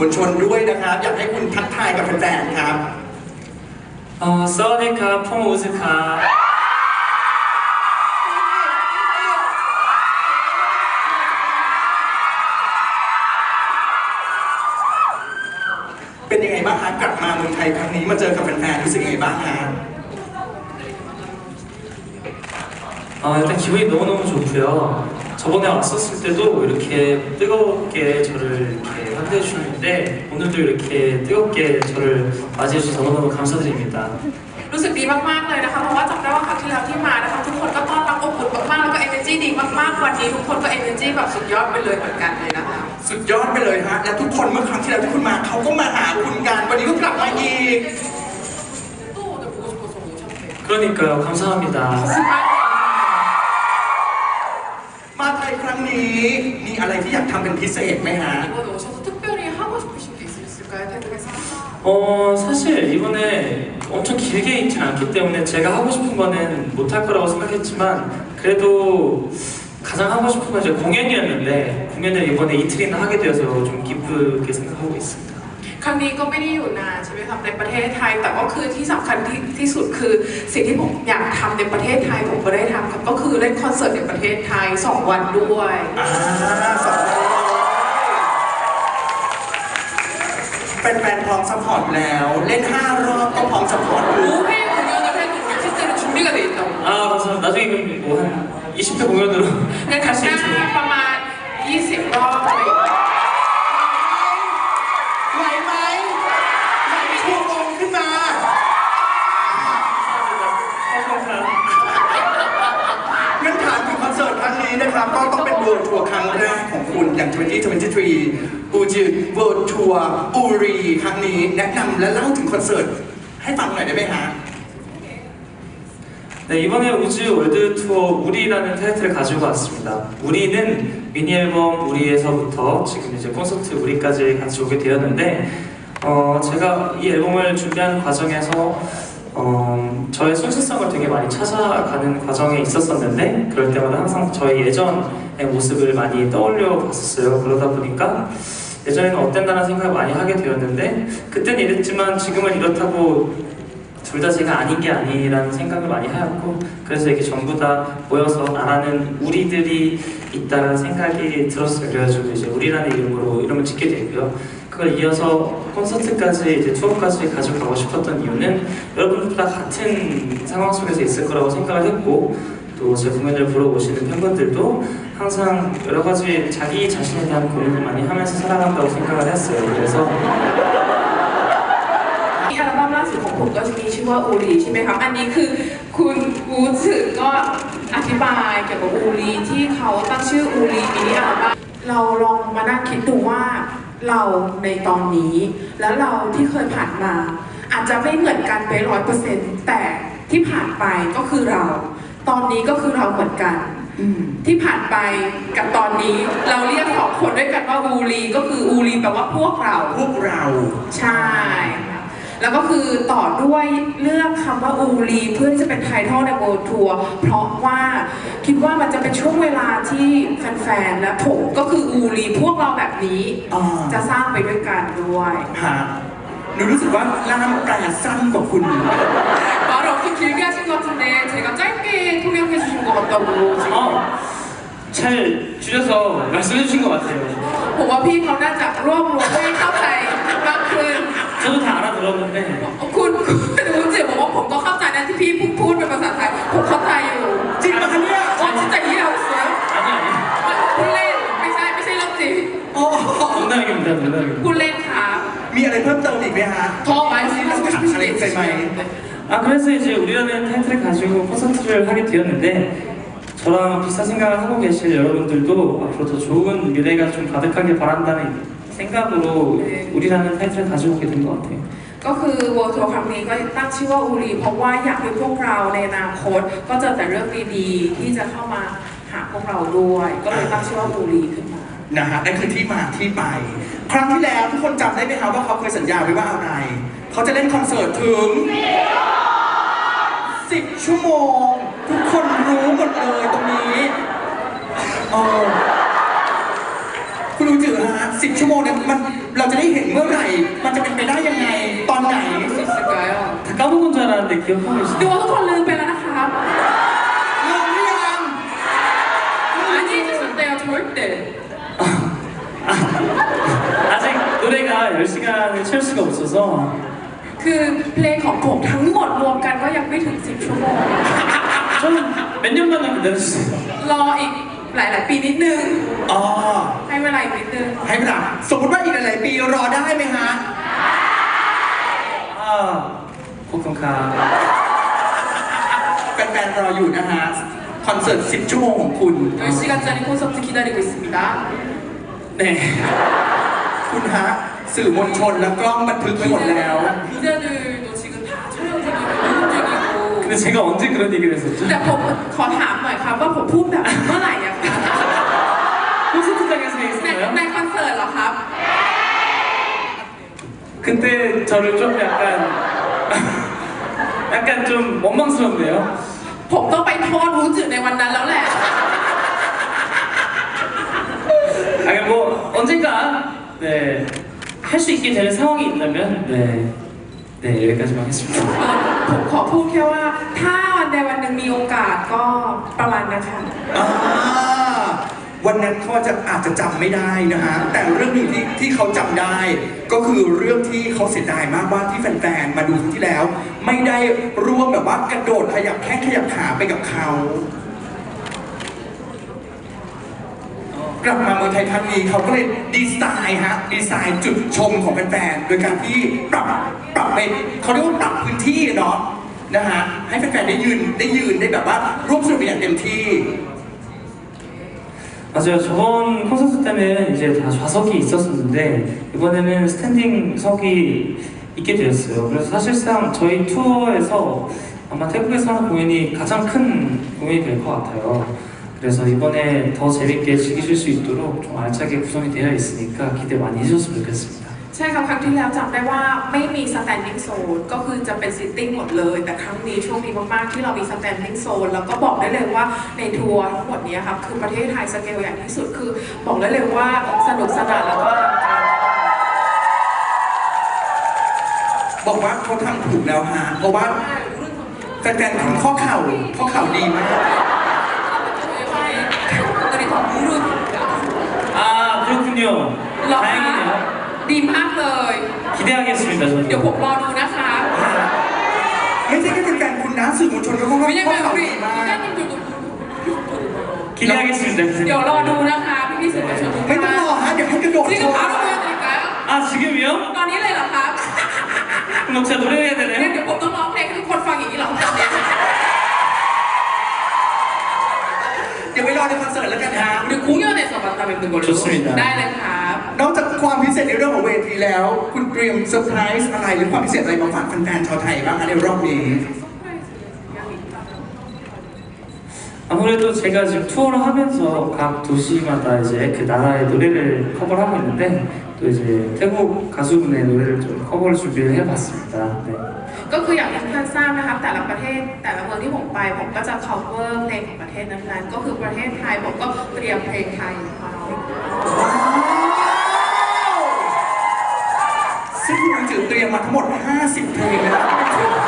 อมวลชนด้วยนะครับ อยากให้คุณทักทายกับแฟนๆ ครับ 어, 써니카 퐁우즈카 เป็นยังไงบ้างฮะกลับมาเมืองไทยครั้งนี้มาเจอกับแฟนๆ รู้สึกยังไงบ้างฮะ 어, 일단 기분이 너무너무 좋고요. 저번에 왔었을 때도 이렇게 뜨겁게 저를 이렇게 환대해 주셨는데 오늘도 이렇게 뜨겁게 저를 맞이해 주셔서 너무너무 감사드립니다. รู้สึกดีมากๆเลยนะคะ เพราะว่าจำได้ว่าครั้งที่แล้วที่มานะคะ ทุกคนก็ต้อนรับอบอุ่นมากๆ แล้วก็ energy ดีมากๆ วันนี้ทุกคนก็ energy แบบสุดยอดไปเลยเหมือนกันเลยนะคะ สุดยอดไปเลยฮะ และทุกคนเมื่อครั้งที่แล้วที่คุณมาเขาก็มาหาคุณกัน วันนี้ก็กลับมาอีก 또 오늘 보고 싶어서 오셨대요. 그러니까요. 감사합니다. ขอบคุณมากเลย มาไทยครั้งนี้ มีอะไรที่อยากทำเป็นพิเศษไหมฮะ 이번에 오셔서 어, 사실 이번에 엄청 길게 있진 않기 때문에 제가 하고 싶은 거는 못할 거라고 생각했지만 그래도 가장 하고 싶은 건 이제 공연이었는데 공연을 이번에 이틀이나 하게 되어서 좀 기쁘게 생각하고 있습니다. ครั้งนี้ก็ไม่ได้อยู่นานใช่ไหมครับในประเทศไทย แต่ก็คือที่สำคัญที่ที่สุดคือสิ่งที่ผมอยากทำในประเทศไทยผมก็ได้ทำครับก็คือเล่นคอนเสิร์ตในประเทศไทย 2 วันด้วย อ่าสองคน เป็นแฟนๆพร้อมซัพพอร์ตแล้ว เล่น 5 รอบก็พร้อมซัพพอร์ตเลย 5회 공연을 해도 실제로 준비가 돼 있다고 아, 감사합니다. 나중에 뭐한 20회 공연으로 ในครั้ง 할 ห 수 น้า 있도록 ประมาณ 20 รอบอะไรอย่างเงี้ย ไหวไหมไหวชั่วโมงขึ้นมา งั้นถามถึงคอนเสิร์ตครั้งนี้นะครับ ก็ต้องเป็นเวิร์ทัวร์ครั้งแรกของคุณอย่าง 2023 อู จิเวิร์ทัวร์อูรีครั้งนี้ แนะนำและเล่าถึงคอนเสิร์ตให้ฟังหน่อยได้ไหมฮะ 네, 이번에 우주 월드 투어 우리라는 타이틀을 가지고 왔습니다. 우리는 미니 앨범 우리에서부터 지금 이제 콘서트 우리까지 같이 오게 되었는데, 어, 제가 이 앨범을 준비하는 과정에서 어, 저의 솔직성을 되게 많이 찾아가는 과정에 있었었는데, 그럴 때마다 항상 저의 예전의 모습을 많이 떠올려 봤었어요. 그러다 보니까 예전에는 어땠나라는 생각을 많이 하게 되었는데, 그때는 이랬지만 지금은 이렇다고 둘 다 제가 아닌 게 아니라는 생각을 많이 하였고 그래서 이게 전부 다 모여서 나라는 우리들이 있다는 생각이 들었어요. 그래가지고 이제 우리라는 이름으로 이름을 짓게 되고요. 그걸 이어서 콘서트까지 이제 투어까지 가져가고 싶었던 이유는 여러분들 다 같은 상황 속에서 있을 거라고 생각을 했고 또 제 공연을 보러 오시는 팬분들도 항상 여러 가지 자기 자신에 대한 고민을 많이 하면서 살아간다고 생각을 했어요 그래서 อัลบั้มล่าสุดของผมก็จะมีชื่อว่าอูรีใช่ไหมครับ อันนี้คือคุณอูสึก็อธิบายเกี่ยวกับอูรีที่เขาตั้งชื่ออูรีมินิอัลบั้มเราลองมานั่งคิดดูว่าเราในตอนนี้ แล้วเราที่เคยผ่านมา อาจจะไม่เหมือนกันไปร้อยเปอร์เซ็นต์แต่ที่ผ่านไปก็คือเรา ตอนนี้ก็คือเราเหมือนกัน ที่ผ่านไปกับตอนนี้เราเรียกสองคนด้วยกันว่าอูรีก็คืออูรีแปลว่าพวกเราพวกเรา ใช่ แล้วก็คือต่อด้วยเลือกคำว่าอูรีเพื่อที่จะเป็นไททอลในโบทัวร์เพราะว่าคิดว่ามันจะเป็นช่วงเวลาที่แฟนๆและผมก็คืออูรีพวกเราแบบนี้อ่าจะสร้างไปด้วยกันด้วยฮะ หนูรู้สึกว่าล่ามแปลสั้นกว่าคุณ 말을 엄청 길게 하신 것 같은데 제가 짧게 통역해 주신 것 같다고 지금 어, 잘 줄여서 말씀해 주신 것 같아요 ผมว่าพี่เขาน่าจะรวบรวมให้เข้าใจมากขึ้น 저도 다 알아들었는데 คุณคุณรู้จิบอกว่าผมก็เข้าใจนะที่พี่พูดพูดเป็นภาษาไทยผมเข้าใจอยู่ จริงปะคะเนี่ย ว่าจิตใจที่เราเสีย 아니 아니 พูดเล่นไม่ใช่ไม่ใช่เรื่องจริง โอ้ 농담입니다 농담입니다 พูดเล่นค่ะ มี อะไรเพิ่มเติมอีกไหมฮะ 더 말씀하시고 싶으신 게 있으시면 아 그래서 이제 우리라는 타이틀을 가지고 콘서트를 하게 되었는데 저랑 비슷한 생각을 하고 계실 여러분들도 앞으로 더 좋은 미래가 좀 가득하길 바란다는 생각으로 네. 우리라는 타이틀을 가지고 오게 된 것 같아요. ก็คือ World Tour ครั้งนี้ก็ตั้งชื่อว่าอูรีเพราะว่าอยากให้พวกเราในอนาคต ก็เจอแต่เรื่องดีๆ ที่จะเข้ามาหาพวกเราด้วย ก็เลยตั้งชื่อว่าอูรีขึ้นมา นะฮะนั่นคือที่มาที่ไป ครั้งที่แล้วทุกคนจำได้ไหมครับว่าเขาเคยสัญญาไว้ว่าอะไร เขาจะเล่นคอนเสิร์ตถึง 10 ชั่วโมง ทุกคนรู้หมดเลยตรงนี้เออคุณรู้จือฮะ10 ชั่วโมงเนี่ยมันเราจะได้เห็นเมื่อไหร่ มันจะเป็นไปได้ยังไง ตอนไหน 할 수 있을까요? 다 까먹은 줄 알았는데 기억하고 ดู 계시죠? ว่าทุกคนลื 노래가 10시간을 채울 수가 없어서 คือเพลงของผมทั้งหมดรวมกันก็ยังไม่ถึง 10 ชั่วโมง 좀 몇 년만 더 기다려주세요. รออีกหลาย ๆ ปีนิดนึง อ๋อ ให้เวลาอีกนิดนึง ให้เวลาสมมติว่าอีกหลายๆปีรอได้ไหมฮะ 아, 코콘카. แฟนๆรออยู่นะฮะ คอนเสิร์ต 10 ชั่วโมงของคุณ 10시간짜리 콘서트 기다리고 있습니다 네. คุณฮะ สื่อมวลชนและกล้องบันทึกไว้หมดแล้ว 기자들도 지금 다 촬영 중이고 녹음 중이고 근데 제가 언제 그런 얘기를 했었죠? แต่ผมขอถามหน่อยครับว่าผมพูดแบบเมื่อไหร่อะครับ 콘서트장에서 ใน 했어요? ในคอนเสิร์ตเหรอครับ 그때 저를 좀 약간 약간 좀 원망스럽네요. ผมต้องไปโทษรู้จืดในวันนั้นแล้วแหละ 아니 뭐 언젠가 네. 할 수 있게 되는 상황이 있다면 네. 네, 여기까지만 하겠습니다. ผมขอพูดแค่ว่า ถ้าวันใดวันหนึ่งมีโอกาสก็ประมาณนะคะ อ่าวันนั้นเขาจะอาจจะจำไม่ได้นะฮะ แต่เรื่องหนึ่งที่ที่เขาจำได้ ก็คือเรื่องที่เขาเสียดายมากว่าที่แฟนๆ มาดูครั้งที่แล้ว ไม่ได้ร่วมแบบว่ากระโดดขยับแข้งขยับขาไปกับเขา กลับมาเมืองไทยครั้งนี้เขาก็เลยดีไซน์ฮะดีไซน์จุดชมของแฟนๆ โดยการที่ปรับปรับเป็นเขาเรียกว่าปรับพื้นที่เนาะนะฮะให้แฟนๆ ได้ยืนได้ยืนได้แบบว่าร่วมสนุกกันอย่างเต็มที่ 맞아요. 저번 콘서트 때는 이제 다 좌석이 있었었는데 이번에는 스탠딩석이 있게 되었어요. 그래서 사실상 저희 투어에서 아마 태국에서 하는 공연이 가장 큰 공연이 될 것 같아요. 그래서 이번에 더 재밌게 즐기실 수 있도록 좀 알차게 구성이 되어 있으니까 기대 많이 해주셨으면 좋겠습니다. ใช่ครับครั้งที่แล้วจำได้ว่าไม่มี standing zone ก็คือจะเป็น sitting หมดเลย แต่ครั้งนี้โชคดีมากๆที่เรามี standing zone แล้วก็บอกได้เลยว่าในทัวร์ทั้งหมดนี้ครับคือประเทศไทยสเกลใหญ่ที่สุดคือ บอกได้เลยว่าสนุกสนานแล้วก็อลังการ บอกว่าเขาทำถูกแล้วฮะ เพราะว่าแฟนๆทำข้อเข่าข้อเข่าดีมาก 기대하겠습니다. เดี๋ยว 저도. ผมรอดูนะคะ ไม่ใช่แค่แฟนๆคุณนะสื่อมวลชนก็ข้อ ไม่ใช่ ข้อ แค่ เข่า คุ ดี ณ มาก 기자님들도 기대하겠습니다. เดี๋ยว 선생님. รอดูนะคะพี่ๆสื่อมวลชนทุก ไม่ต้องรอ ท่าน ฮะ เดี๋ยวให้กระโดดโช 지금 ว์ 바로 보여드릴까요? 아 지금이요? ตอนนี้เลยเหรอครับ 그럼 제가 노래해야 งั้น 되나요? เดี๋ยวผมต้องร้องเพลงให้ทุกคนฟังอย่างนี้เหรอครับเนี่ย เดี๋ยวไปรอในคอนเสิร์ตแล้วกันฮะ หรือ공연에서 만나 뵙는 걸로 좋습니다. ได้เลยครับ นอกจากความพิเศษในเรื่องของเวทีแล้ว คุณเตรียมเซอร์ไพรส์อะไรหรือความพิเศษอะไรมาฝากแฟนๆชาวไทยบ้างคะในรอบนี้ 아무래도 제가 지금 투어를 하면서 각 도시마다 이제 그 나라의 노래를 커버를 하고 있는데 또 이제 태국 가수분의 노래를 좀 커버를 준비를 해봤습니다. 네. ก็คืออย่างที่ท่านทราบนะครับ แต่ละประเทศแต่ละเมืองที่ผมไป ผมก็จะ cover เพลงของประเทศนั้นๆ ก็คือประเทศไทยผมก็เตรียมเพลงไทยมา มมาทั้งหมด 50 เพลงนะครับ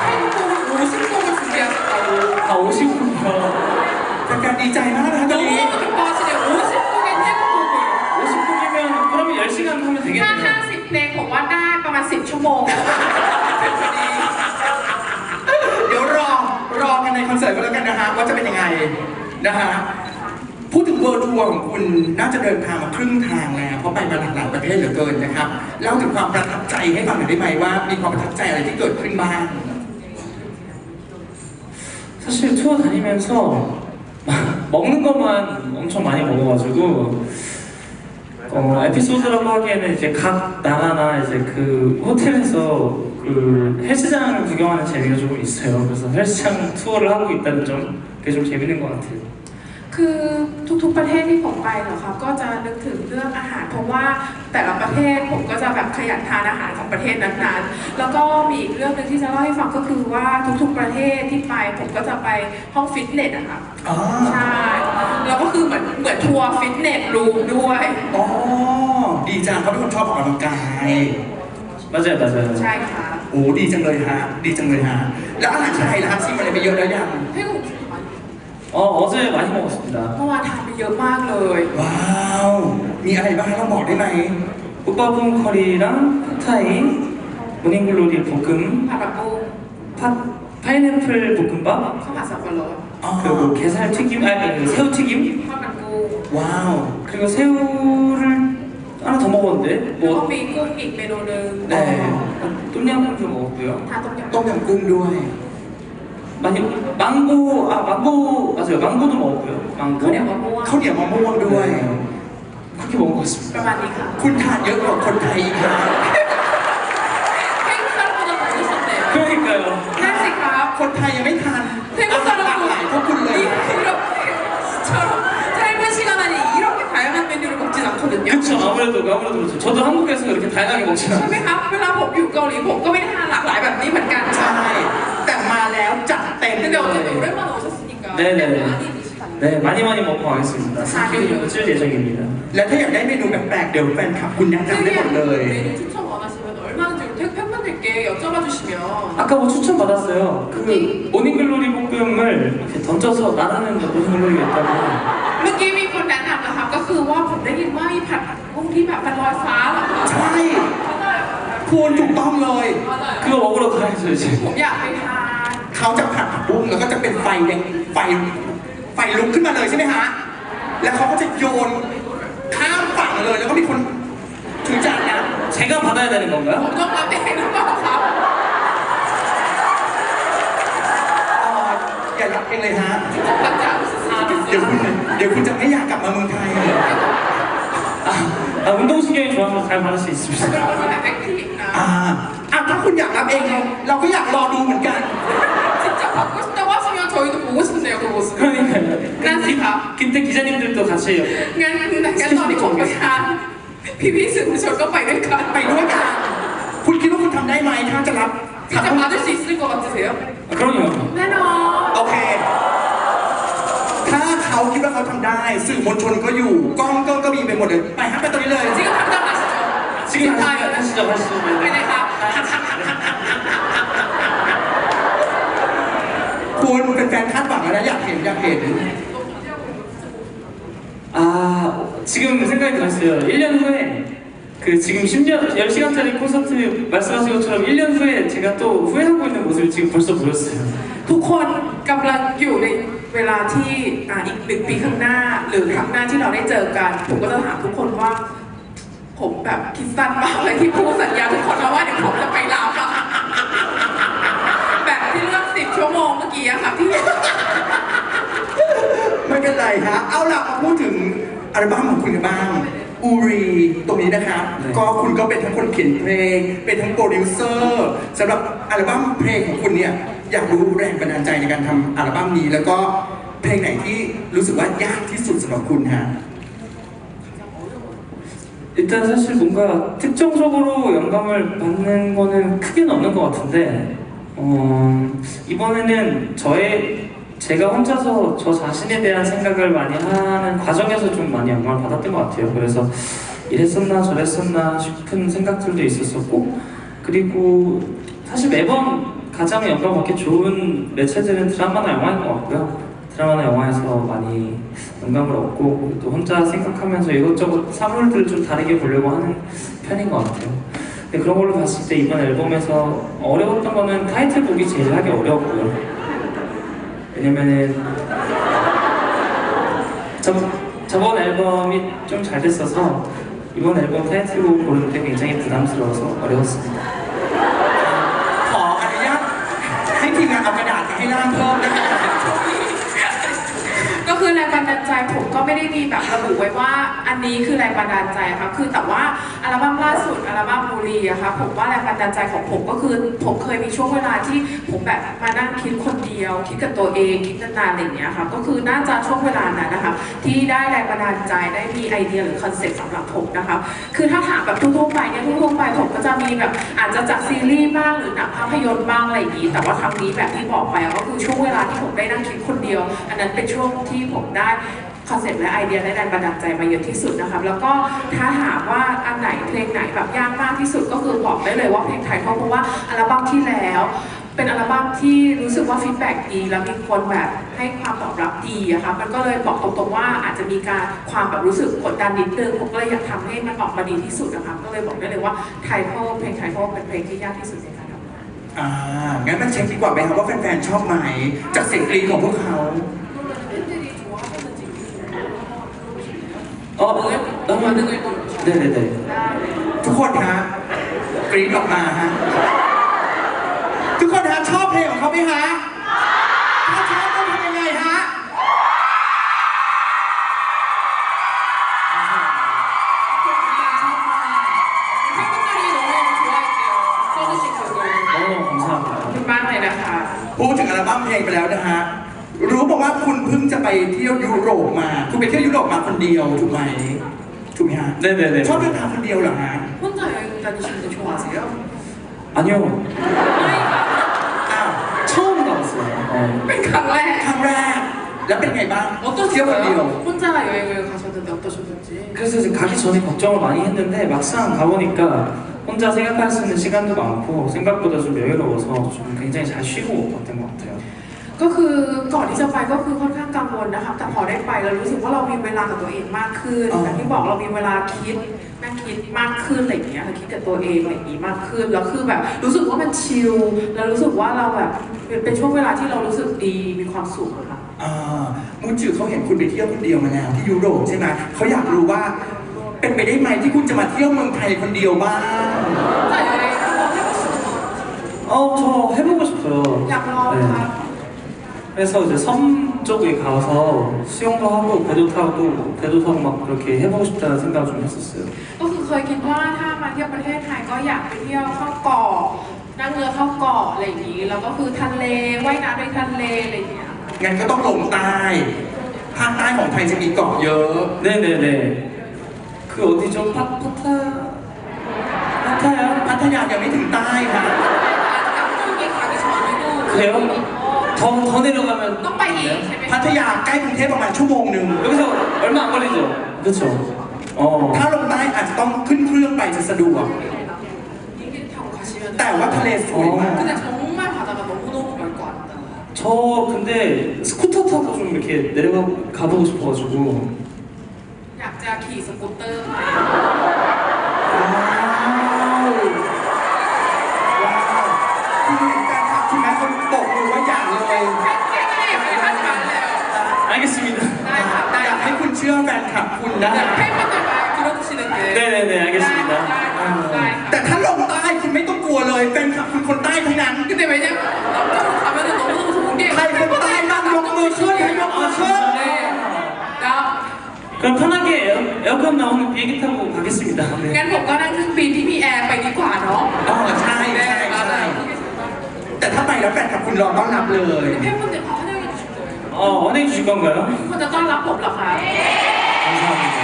태국곡을 50곡을 준비하셨다고 다 50분이요. แฟนๆดีใจมากนะครับตอน 너무 นี้ 기뻐하시네 50곡의 태국곡을 50분이면 그러면 10시간 하면 ถ้า 되겠네요. 50 เพลงผมว่าได้ประมาณ 10 ชั่วโมง เดี๋ยวรอรอกันในคอนเสิร์ตก็แล้วกันนะฮะว่าจะเป็นยังไงนะฮะแ พูดถึงเวิร์ทัวร์ของคุณน่าจะเดินทางมาครึ่งทางแล้วเพราะไปมาหลายๆประเทศเหลือเกินนะครับเล่าถึงความประทับใจให้ฟังหน่อยได้ไหมว่า มีความประทับใจอะไรที่เกิดขึ้นบ้าง 사실 투어 다니면서 먹는 것만 엄청 많이 먹어가지고 어, 에피소드라고 하기에는 이제 각 나라나 이제 그 호텔에서 그 헬스장을 구경하는 재미가 조금 있어요. 그래서 헬스장 투어를 하고 있다는 점 그게 좀 재밌는 것 같아요. คือทุกๆประเทศที่ผมไปเหรอครับก็จะนึกถึงเรื่องอาหาร เพราะว่าแต่ละประเทศผมก็จะแบบขยันทานอาหารของประเทศนั้นๆ แล้วก็มีอีกเรื่องหนึ่งที่จะเล่าให้ฟังก็คือว่าทุกๆประเทศที่ไปผมก็จะไปห้องฟิตเนสอะค่ะ อ๋อ ใช่แล้วก็คือเหมือนเหมือนทัวร์ฟิตเนสรูมด้วย อ๋อ ดีจังเขาเป็นคนชอบออกกำลังกาย 맞아요, 맞아요. ใช่ค่ะ โอ้ดีจังเลยฮะ ดีจังเลยฮะ แล้วอาหารไทยล่ะครับชิมอะไรไปเยอะแล้วยัง ให้ผม 어, 어제 많이 먹었습니다. เมื่อวานทานไปเยอะมากเลย ว้าว มีอะไรบ้างเราบอกได้ไหม 국밥은 커리랑 팟타이, 모닝글로리 볶음, ผัดแบบกุ้ง 파, 파인애플 볶음밥, ข้าวผัดสับปะรด อ๋อ 그리고 게살 튀김, 아니 그 새우 튀김, ทอดมันกุ้ง ว้าว 그리고 새우를 하나 더 먹었는데 แล้วก็ 뭐 มีกุ้งอีกเมนูหนึ่ง 네, 똠양꿍 좀 먹었고요. ทานต้มยำ ต้มยำกุ้งด้วย 많이 망고 아 망고 맞아요 망고도 먹었고요. ข้าวเหนียว 망고 มะม่วง ข้าวเหนียวมะม่วงด้วย 그렇게 먹은 것 같습니다. ประมาณนี้ค่ะ คุณทานเยอะกว่าคนไทยอีกครับ ให้คุณผู้ชมได้รู้สึกเด็ด 그러니까요. นั่นสิครับ คนไทยยังไม่ทาน ให้ อา คุณ หารหลากหลายเท่าคุณเลย 이렇게처럼 짧은 시간 안에 이렇게 다양한 메뉴를 먹진 않거든요. 그렇죠 아무래도 아무래도 그렇죠. 저도 한국에서 그렇게 다양하게 먹지 ใช่ไหม 않아요. ครับ เวลาผมอยู่เกาหลีผมก็ไม่ได้ทานหลากหลายแบบนี้เหมือนกัน ใช่ แต่มาแล้วจัดเต็ม 근데 เล 어쨌든 ย 오랜만에 오셨으니까 네네네. 많이 드시잖아요. 네 많이 많이 먹고 가겠습니다. 사실 며칠 예정입니다. และถ้าอยากได้เมนูแปลกๆเดี๋ยวแฟนคลับคุณแนะนำได้หมดเลย 메뉴 추천 원하시면 얼마든지 우리 팬분들께 여쭤봐 주시면 아까 뭐 추천 받았어요. 그 모닝글로리 볶음을 이렇게 던져서 나르는 모닝글로리가 있다고. เมื่อกี้มีคนแนะนำนะครับ ก็คือว่าผมได้ยินว่ามีผัดผักบุ้งที่แบบเป็นลอยฟ้าเหรอคะ ใช่คุณถูกต้องเลย 그거 먹으러 가야죠 이제. ผมอยากไปทาน เขาจะผัดผักบุ้งแล้วก็จะเป็นไฟแดงไฟไฟลุกขึ้นมาเลยใช่ไหมฮะ แล้วเขาก็จะโยนข้ามฝั่งเลย แล้วก็มีคนถือจานนะ 제가 받아야 되는 ผม 건가요? ต้องรับเองหรือเปล่าครับ เอ่ออย่ารับเองเลยฮะ หลังจาก เดี๋ยวคุณเดี๋ยวคุณจะไม่อยากกลับมาเมืองไทย 아, 아 운동신경이 좋아서 잘 받을 수 있습니다. เป็นคนแบบแอคทีฟนะ อ่าอ่ะถ้าคุณอยากรับเองเราเราก็อยากรอดูเหมือนกัน 진짜 받고 싶다고 하시면 저희도 보고 싶네요 그 모습 그러니까요. 그러니까. 그때 기자님들도 같이 งั้นงั้นตอนที่ผมไปทานพี่ๆสื่อมวลชนก็ไปด้วยกัน ไปด้วยกัน คุณคิดว่าคุณทำได้ไหมถ้าจะรับ 진짜 받을 수 있을 것 같으세요? 아, 그럼요. แน่นอน โอเค ถ้าเขาคิดว่าเขาทำได้ สื่อมวลชนก็อยู่ กล้องก็ก็มีไปหมดเลย ไปฮะไปตรงนี้เลย 지금 당장 가시죠 지금 하시죠, 하시죠, 하시죠. ไปเลยครับ คุณเป็นแฟนคาดหวังแล้วนะอยากเห็นอยากเห็น 아, 지금 생각이 들었어요. 1년 후에 그 지금 10년, 10시간짜리 콘서트 말씀하신 것처럼 1년 후에 제가 또 후회하고 있는 모습을 지금 벌써 보였어요. ทุกคนกำลังอยู่ในเวลาที่อ่าอีกหนึ่งปีข้างหน้า หรือครั้งหน้าที่เราได้เจอกัน ผมก็จะถามทุกคนว่า ผมแบบคิดสั้นมากเลยที่พูดสัญญาทุกคนแล้วว่าเดี๋ยวผมจะไปลาวค่ะ อกี้อะค่ะที่เห็น ไม่เป็นไรฮะ เอาล่ะมาพูดถึงอัลบั้มของคุณกันบ้าง อูรีตรงนี้นะครับ 네. ก็คุณก็เป็นทั้งคนเขียนเพลง เป็นทั้งโปรดิวเซอร์สำหรับอัลบั้มเพลงของคุณเนี่ย อยากรู้แรงบันดาลใจในการทำอัลบั้มนี้ แล้วก็เพลงไหนที่รู้สึกว่ายากที่สุดสำหรับคุณฮะ 일단 사실 뭔가 특정적으로 영감을 받는 거는 크게는 없는 것 같은데 어, 이번에는 저의 제가 혼자서 저 자신에 대한 생각을 많이 하는 과정에서 좀 많이 영감을 받았던 것 같아요. 그래서 이랬었나 저랬었나 싶은 생각들도 있었었고 그리고 사실 매번 가장 영감 받기 좋은 매체들은 드라마나 영화인 것 같고요. 드라마나 영화에서 많이 영감을 얻고 또 혼자 생각하면서 이것저것 사물들을 좀 다르게 보려고 하는 편인 것 같아요. 근데 그런 걸로 봤을 때 이번 앨범에서 어려웠던 거는 타이틀곡이 제일 하기 어려웠고요. 왜냐면은 저, 저번 앨범이 좀 잘 됐어서 이번 앨범 타이틀곡 고르는데 굉장히 부담스러워서 어려웠습니다. นดาลใจผมก็ไม่ได้มีแบบระบุไว้ว่าอันนี้คือแรงบันดาลใจครับคือแต่ว่าอัลบั้มล่าสุดอัลบั้มบูรีอะครับผมว่าแรงบันดาลใจของผมก็คือผมเคยมีช่วงเวลาที่ผมแบบมานั่งคิดคนเดียว คิดกับตัวเองคิดนานๆอะไรอย่างเงี้ยครับก็คือน่าจะช่วงเวลานั้นนะคะที่ได้แรงบันดาลใจได้มีไอเดียหรือคอนเซ็ปต์สำหรับผมนะคะคือถ้าถามแบบทั่วๆไปเนี่ยทั่วๆไปผมก็จะมีแบบอาจจะจากซีรีส์บ้างหรือหนังภาพยนตร์บ้างอะไรอย่างงี้แต่ว่าครั้งนี้แบบที่บอกไปก็คือช่วงเวลาที่ผมได้นั่งคิดคนเดียว อันนั้นเป็นช่วงที่ผมได้คอนเซ็ปต์และไอเดียและแรงบันดาลใจมาเยอะที่สุดนะครับแล้วก็ถ้าถามว่าอันไหนเพลงไหนแบบยากมากที่สุดก็คือบอกได้เลยว่าเพลงไทยเพราะว่าอัลบั้มที่แล้ว เป็นอัลบั้มที่รู้สึกว่าฟีดแบ็กดี แล้วมีคนแบบให้ความตอบรับดีอะค่ะมันก็เลยบอกตรงๆว่าอาจจะมีการความแบบรู้สึกกดดันนิดนึงผมก็เลยอยากทำให้มันออกมาดีที่สุดนะคะก็เลยบอกได้เลยว่าไทยเพเพลงไทยเพเป็นเพลงที่ยากที่สุดในการทำงานอ่างั้นมาเช็คดีกว่าไหมครับว่าแฟนๆชอบไหมจากเสียงกรี๊ดของพวกเขา อ๋อมึงไต้องมาด้วยไงได้ได้ไดทุกคนฮะกรี๊ดออกมาฮะทุกคนฮะชอบเพลงของเขาไหมฮะถ้าชอบต้องทำยังไงฮะโอ้ผมชอบครัยนะคะ พูดถึงอัลบั้มเพลงไปแล้วนะฮะ รู้บอกว่าคุณเพิ่งจะไปเที่ยวยุโรปมา คุณไปเที่ยวยุโรปมาคนเดียวถูกไหม ถูกไหมฮะ 네네네. ชอบเดินทางคนเดียวเหรอฮะ 혼자 여행 다니시는 거 좋아하세요? 아니요. อ้าว 처음 가봤어요. 어. เป็นครั้งแรก ครั้งแรก แล้วเป็นไงบ้าง เที่ยวคนเดียว 어떠셨어요? 혼자 여행을 가셨는데 어떠셨는지? 그래서 이제 가기 전에 걱정을 많이 했는데 막상 가보니까 혼자 생각할 수 있는 시간도 많고 생각보다 좀 여유로워서 좀 굉장히 잘 쉬고 왔던 것 같아요. ก็คือก่อนที่จะไปก็คือค่อนข้างกังวลนะคะแต่พอได้ไปเรารู้สึกว่าเรามีเวลากับตัวเองมากขึ้นอย่างที่บอกเรามีเวลาคิดนั่งคิดมากขึ้นอะไรอย่างเงี้ยค่ะคิดกับตัวเองอะไรอย่างงี้มากขึ้นแล้วคือแบบ รู้สึกว่ามันชิลแล้วรู้สึกว่าเราแบบเป็นช่วงเวลาที่เรารู้สึกดีมีความสุขค่ะ อ่ามูจิเขาเห็นคุณไปเที่ยวคนเดียวมาแล้วที่ยุโรปใช่ไหมเขาอยากรู้ว่าเป็นไปได้ไหมที่คุณจะมาเที่ยวเมืองไทยคนเดียวบ้างแต่อยากลองไหมะ 그래서 이제 섬 쪽에 가서 수영도 하고 배도 타고 배도 타고 막 그렇게 해보고 싶다는 생각을 좀 했었어요. ก็คือเคยคิดว่าถ้ามาเที่ยวประเทศไทยก็อยากไปเที่ยวเข้าเกาะนั่งเรือเข้าเกาะอะไรอย่างนี้ แล้วก็คือทะเลว่ายน้ำในทะเลอะไรอย่างเงี้ย งั้นก็ต้องลงใต้ ภาคใต้ของไทยจะมีเกาะเยอะ 네네네. 그 어디죠? 파, 파타... 파타야? พัทยายังไม่ถึงใต้ค่ะ 한국에 가기 전에도 그래요? 더, 더 내려가면 ต้องไปอีกใช่ไหม พัทยาใกล้กรุงเทพประมาณชั่วโมงหนึ่ง 여기서 얼마 안 걸리죠? 그렇죠. 어. ถ้าลงใต้อาจจะต้องขึ้นเครื่องไปจะสะดวก 비행기 타고 가시면 แต่ว่าทะเลสวยมาก 근데 정말 바다가 너무너무 맑고 아름다워요 저 근데 스쿠터 타고 좀 이렇게 내려가 가보고 싶어가지고 อยากจะขี่สกูตเตอร์ 알겠습니다. ได้ค่ะได้ อยากให้ ค่ะ คุณเชื่อแฟนคลับคุณนะ 팬분들 말 들어주시는데 네네네 알겠습니다. ได้ค่ะได้ค่ะ แต่ถ้าลงใต้คุณไม่ต้องกลัวเลยแฟนคลับคุณคนใต้ทั้งนั้น 근데 왜냐면 남쪽으로 가면은 너무너무 좋은 게 ใครคนใต้บ้างยกมือขึ้นให้ยกมือขึ้น 네. 나 그럼 편하게 에어, 에어컨 나오는 비행기 타고 가겠습니다. 네. งั้นผมก็นั่งเครื่องบินที่ แต่ถ้าไปแล้วแฟนคลับคุณรอต้อนรับเลย 팬분들 다 환영해 주실 거예요. 어, 원해 주실 건가요? คุณจะต้อนรับผมเหรอคะ 감사합니다.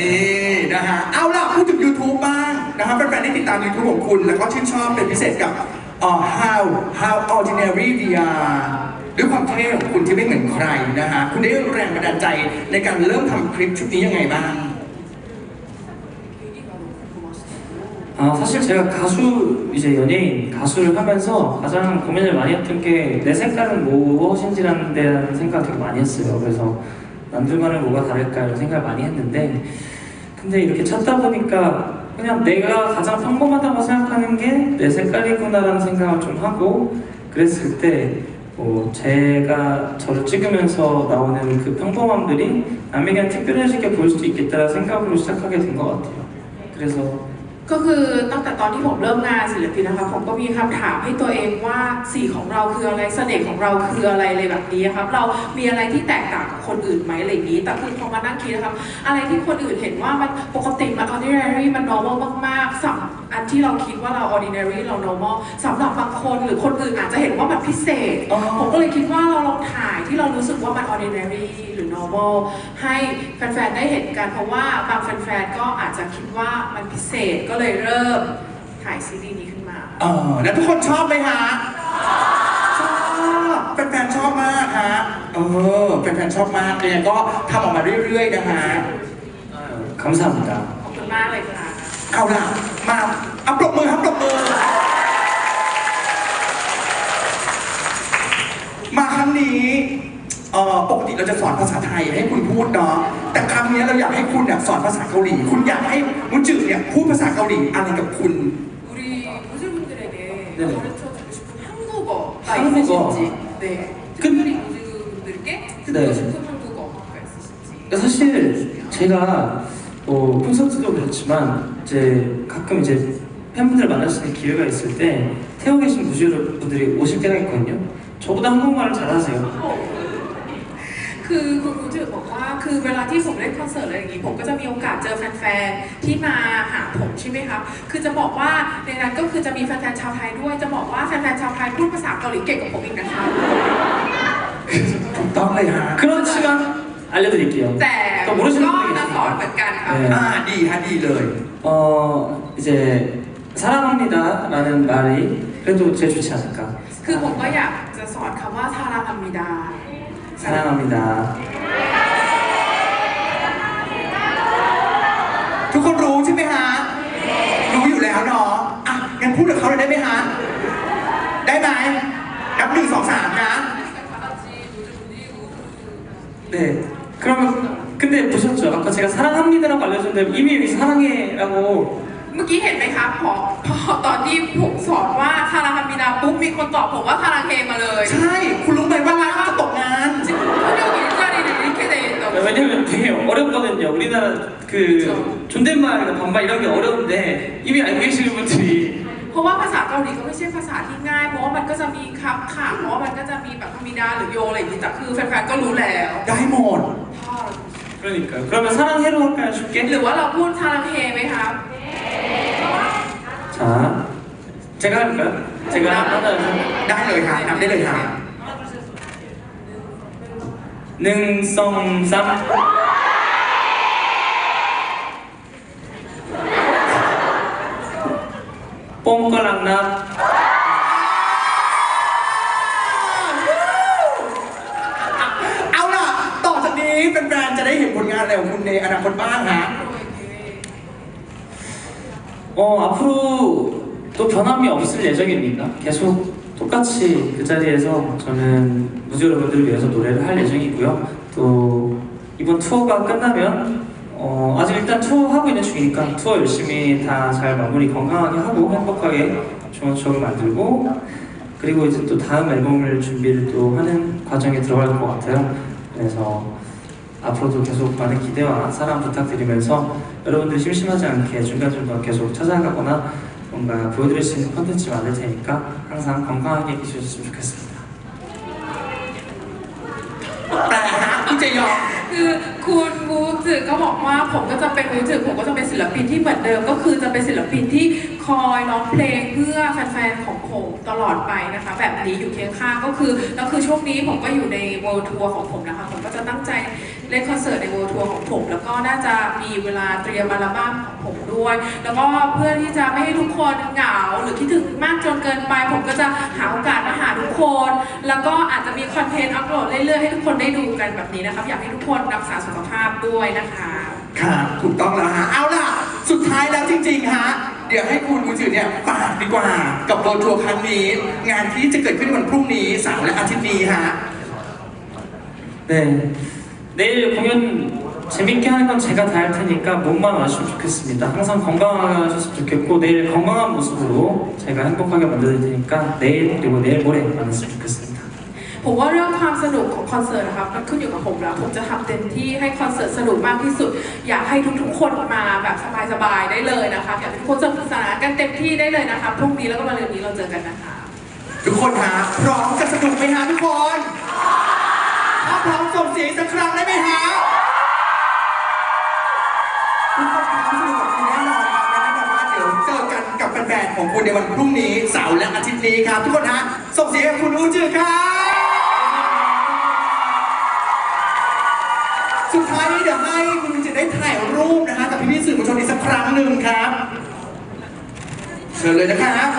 นี่นะฮะ เอาล่ะพูดถึง YouTube บ้างนะครับแฟนๆได้ติดตาม YouTube ของคุณ แล้วก็ชื่นชอบเป็นพิเศษกับเอ่อ How How Ordinary We Are ด้วยความเท่ของคุณที่ไม่เหมือนใครนะฮะ คุณได้แรงบันดาลใจในการเริ่มทำคลิปชุดนี้ยังไงบ้าง 아, 사실 제가 가수, 이제 연예인, 가수를 하면서 가장 고민을 많이 했던 게 내 색깔은 무엇인지라는 데라는 생각을 되게 많이 했어요. 그래서 남들과는 뭐가 다를까 이런 생각을 많이 했는데 근데 이렇게 찾다 보니까 그냥 내가 가장 평범하다고 생각하는 게 내 색깔이구나라는 생각을 좀 하고 그랬을 때 뭐 제가 저를 찍으면서 나오는 그 평범함들이 남에게는 특별해지게 보일 수도 있겠다라는 생각으로 시작하게 된 것 같아요. 그래서 ก็คือตั้งแต่ตอนที่ผมเริ่มงานศิลปินนะคะผมก็มีคำถามให้ตัวเองว่าสีของเราคืออะไรเสน่ห์ของเราคืออะไรอะไรแบบนี้ครับ เรามีอะไรที่แตกต่างกับคนอื่นไหมอะไรอย่างนี้ แต่คือพอมานั่งคิดนะครับ อะไรที่คนอื่นเห็นว่ามันปกติมันออเดอร์รี่มัน normal มากๆสำ อันที่เราคิดว่าเรา ordinary เรา normal สำหรับบางคนหรือคนอื่นอาจจะเห็นว่ามันพิเศษ อ๋อ ผมก็เลยคิดว่าเราลองถ่ายที่เรารู้สึกว่ามัน ordinary หรือ normal ให้แฟนๆ ได้เห็นกัน เพราะว่าบางแฟนๆ ก็อาจจะคิดว่ามันพิเศษ ก็เลยเริ่มถ่ายซีรีส์นี้ขึ้นมา เออแล้วทุกคนชอบไหมฮะ ชอบแฟนๆชอบมากฮะ เออแฟนๆชอบมากเนี่ยก็ทำออกมาเรื่อยๆนะฮะ 감사합니다. ขอบคุณมากเลยค่ะ ะ เอาล่ะ มาเอาปรบมือครับปรบมือ มาครั้งนี้เอ่อปกติเราจะสอนภาษาไทยให้คุณพูดเนาะ แต่ครั้งนี้เราอยากให้คุณเนี่ยสอนภาษาเกาหลี คุณอยากให้มุจือเนี่ยพูดภาษาเกาหลีอะไรกับคุณ 우리 무즈분들에게 네. 가르쳐주고 싶은 한국어가 한국어. 있으신지 네 그- 특별히 무즈분들께 듣고 네. 싶은 한국어가 있으신지 사실 제가 뭐 콘서트도 그렇지만 이제 가끔 이제 팬분들 만날 수 있는 기회가 있을 때 태워 계신 무주 여러분들이 오실 때가 있거든요. 저보다 한국말을 잘하세요. คือคุณรู้จือบอกว่าคือเวลาที่ผมเล่นคอนเสิร์ตอะไรอย่างนี้ผมก็จะมีโอกาสเจอแฟนๆที่มาหาผมใช่ไหมคะคือจะบอกว่าในนั้นก็คือจะมีแฟนๆชาวไทยด้วย จะบอกว่าแฟนๆชาวไทยพูดภาษาเกาหลีเก่งกว่าผมอีกนะคะ ถูกต้องเลยฮะ 그렇지만 알려드릴게요. แต่ 또 ก็ 모르시는 จะ สอน 분들이 เหมือนกันค่ะ 네. อ่าดีฮะดีเลย 어 이제 사랑합니다라는 말이 그래도 제일 좋지 않을까. คือผมก็อยากจะสอนคำว่าทาราอัมมิดา 사랑합니다. ทุกคนรู้ใช่ไหมฮะ รู้อยู่แล้วเนาะ อ่ะ งั้นพูดกับเขาเลยได้ไหมฮะ ได้ไหมนับหนึ่งสองสามนะ 네. 그러면 근데 보셨죠? 아까 제가 사랑합니다라고 알려줬는데 이미 여기 사랑해라고 เมื่อกี้เห็นไหมคะพอพอตอนที่ผมสอนว่าทาราอัมมิดาปุ๊บมีคนตอบผมว่าทาราเฮมาเลย ใช่ คุณรู้ไหมว่าร้านจะตกงาน 지금 번역 일자리를 잃게 돼 있다고 왜냐면 되게 어렵거든요. 우리나라 그 존댓말이나 반말 이런 게 어려운데 이미 알고 계시는 분들이 เพราะว่าภาษาเกาหลีก็ไม่ใช่ภาษาที่ง่าย เพราะว่ามันก็จะมีคำค่ะ เพราะว่ามันก็จะมีแบบพมิดาหรือโยอะไรอย่างนี้แต่คือแฟนๆก็รู้แล้ว ได้หมด 그러니까요. 그러면 사랑해로 할까요? ห 쉽게? รือว่าเราพูดทาราเฮไหมครับ 자, 제가 할까요? 제가 하나 둘 ได้เลยฮะนับได้เลยฮะ 능성쌈 뽕거랑나 จะได้เห็นผลงานอะไรของคุณในอนาคตบ้างฮะ 어, 앞으로 또 변함이 없을 예정입니다. 계속 똑같이 그 자리에서 저는 무주 여러분들을 위해서 노래를 할 예정이고요. 또 이번 투어가 끝나면 어, 아직 일단 투어하고 있는 중이니까 투어 열심히 다 잘 마무리 건강하게 하고 행복하게 좋은 추억을 만들고 그리고 이제 또 다음 앨범을 준비를 또 하는 과정에 들어갈 것 같아요. 그래서 앞으로도 계속 많은 기대와 사랑 부탁드리면서 여러분들 심심하지 않게 중간중간 계속 찾아가거나 뭔가 보여드릴 수 있는 컨텐츠 만들 테니까 항상 건강하게 계셔주셨으면 좋겠습니다. แต่ฮะคุณเจยอง คือคุณบูจือก็บอกว่าผมก็จะเป็นบูจือผมก็จะเป็นศิลปินที่เหมือนเดิม ก็คือจะเป็นศิลปินที่ คอยร้องเพลงเพื่อแฟนๆของผมตลอดไปนะคะ แบบนี้อยู่เคียงข้างก็คือแล้วคือช่วงนี้ผมก็อยู่ใน World Tour ของผมนะคะ ผมก็จะตั้งใจเล่นคอนเสิร์ตใน World Tour ของผม แล้วก็น่าจะมีเวลาเตรียมอัลบั้มของผมด้วย แล้วก็เพื่อที่จะไม่ให้ทุกคนเหงาหรือคิดถึงมากจนเกินไป ผมก็จะหาโอกาสมาหาทุกคน แล้วก็อาจจะมีคอนเทนต์อัปโหลดเรื่อยๆให้ทุกคนได้ดูกันแบบนี้นะครับอยากให้ทุกคนรักษาสุขภาพด้วยนะคะ ค่ะ ถูกต้องแล้วฮะ เอาล่ะ สุดท้ายแล้วจริง ๆ ฮะ เดี๋ยวให้คุณคุณจือเนี่ยฝากดีกว่า กับโรทัวร์ครั้งนี้ งานที่จะเกิดขึ้นวันพรุ่งนี้เสาร์และอาทิตย์นี้ฮะ 네. 내일 공연 재밌게 하는 건 제가 다 할 테니까 몸만 와주시면 좋겠습니다. 항상 건강하셨으면 좋겠고 내일 건강한 모습으로 제가 행복하게 만들어드릴 테니까 내일 그리고 내일 모레 만났으면 좋겠습니다. ผมว่าเรื่องความสนุกของคอนเสิร์ตนะครับมันขึ้นอยู่กับผมแล้ว ผมจะทำเต็มที่ให้คอนเสิร์ตสนุกมากที่สุด อยากให้ทุกๆคนมาแบบสบายๆได้เลยนะคะอยากให้ทุกคนสนุกสนานกันเต็มที่ได้เลยนะคะพรุ่งนี้แล้วก็มาเรือนนี้เราเจอกันนะคะ ทุกคนฮะพร้อมจะสนุกไหมฮะทุกคนถ้าพร้อมส่งเสียงสักครั้งได้ไหมฮะทุกคนพร้อมสนุกกับคุณแน่นอนครับและแน่นอนว่าเดี๋ยวเจอกันกับแฟนๆของคุณในวันพรุ่งนี้เสาร์และอาทิตย์นี้ครับ ทุกคนฮะส่งเสียงให้คุณอูจือครับ คุณอูจือได้ถ่ายรูปนะคะกับพี่ๆสื่อมวลชนอีกสักครั้งหนึ่งครับ เชิญเลยนะครับ